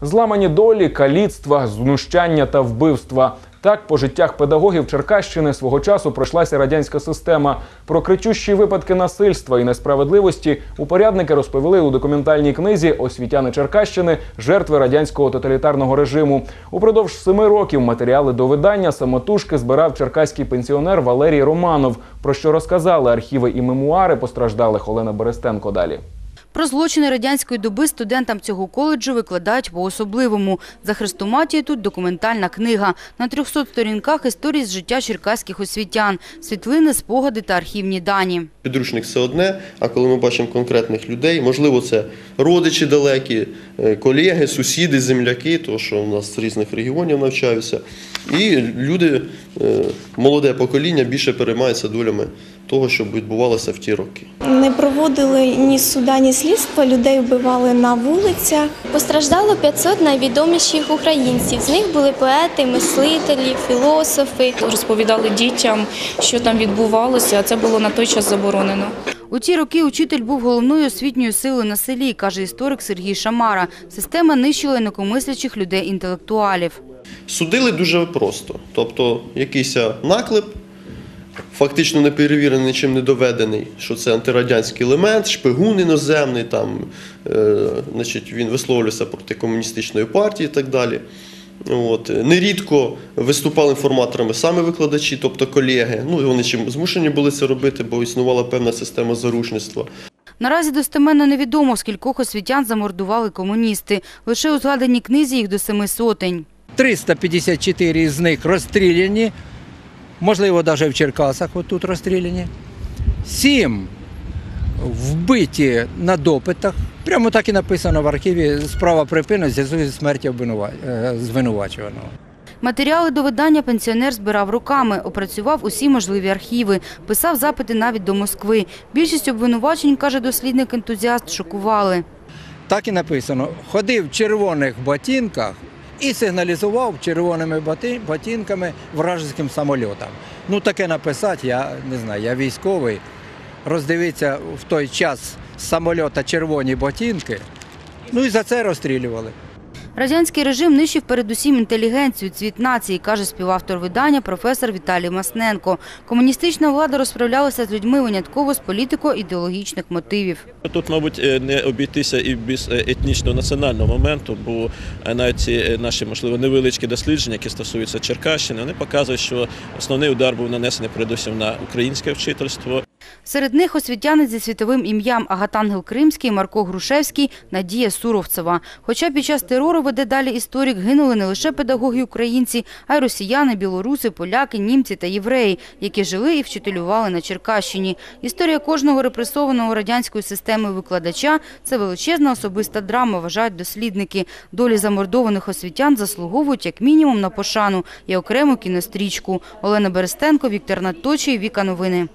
Зламані долі, каліцтва, знущання та вбивства. Так по життях педагогів Черкащини свого часу пройшлася радянська система. Про кричущі випадки насильства і несправедливості упорядники розповіли у документальній книзі Освітяни Черкащини жертви радянського тоталітарного режиму. Упродовж семи років матеріали до видання самотужки збирав черкаський пенсіонер Валерій Романов. Про що розказали архіви і мемуари постраждалих Олена Берестенко далі. Про злочини радянської доби студентам цього коледжу викладають по-особливому. За хрестоматією тут документальна книга. На 300 сторінках історії з життя черкаських освітян, світлини, спогади та архівні дані. Підручник це одне, а коли ми бачимо конкретних людей, можливо, це родичі далекі, е, колеги, сусіди, земляки, тому що у нас з різних регіонів навчаються. І люди, е, молоде покоління, більше переймаються долями того, що відбувалося в ті роки. Не проводили ні суда, ні слідства, людей вбивали на вулицях. Постраждало 500 найвідоміших українців. З них були поети, мислителі, філософи. розповідали дітям, що там відбувалося, а це було на той час заборонено. У ті роки учитель був головною освітньою силою на селі, каже історик Сергій Шамара. Система нищила інакомислячих людей-інтелектуалів. Судили дуже просто. Тобто якийсь наклеп, фактично не перевірений, нічим не доведений, що це антирадянський елемент, шпигун іноземний, там, е, значить, він висловлювався проти комуністичної партії і так далі. От. Нерідко виступали інформаторами саме викладачі, тобто колеги. Ну, і вони чим змушені були це робити, бо існувала певна система заручництва. Наразі достеменно невідомо, скількох освітян замордували комуністи. Лише у згаданій книзі їх до семи сотень. 354 з них розстріляні, можливо, навіть в Черкасах отут розстріляні. Сім вбиті на допитах. Прямо так і написано в архіві справа припинена зв'язку зі смертю е, звинувачуваного. Матеріали до видання пенсіонер збирав руками, опрацював усі можливі архіви, писав запити навіть до Москви. Більшість обвинувачень, каже дослідник-ентузіаст, шокували. Так і написано: ходив в червоних ботинках і сигналізував червоними ботинками вражеським самольотам. Ну таке написати, я не знаю, я військовий. Роздивитися в той час з самольота червоні ботинки. Ну і за це розстрілювали. Радянський режим нищив передусім інтелігенцію, цвіт нації, каже співавтор видання професор Віталій Масненко. Комуністична влада розправлялася з людьми винятково з політико-ідеологічних мотивів. Тут, мабуть, е, не обійтися і без е, етнічного національного моменту, бо е, навіть наші, можливо, невеличкі дослідження, які стосуються Черкащини, вони показують, що основний удар був нанесений передусім на українське вчительство. Серед них освітяни зі світовим ім'ям Агатангел Кримський, Марко Грушевський, Надія Суровцева. Хоча під час терору веде далі історик, гинули не лише педагоги українці, а й росіяни, білоруси, поляки, німці та євреї, які жили і вчителювали на Черкащині. Історія кожного репресованого радянською системою викладача – це величезна особиста драма, вважають дослідники. Долі замордованих освітян заслуговують як мінімум на пошану і окрему кінострічку. Олена Берестенко, Віктор Надточий, Віка Новини.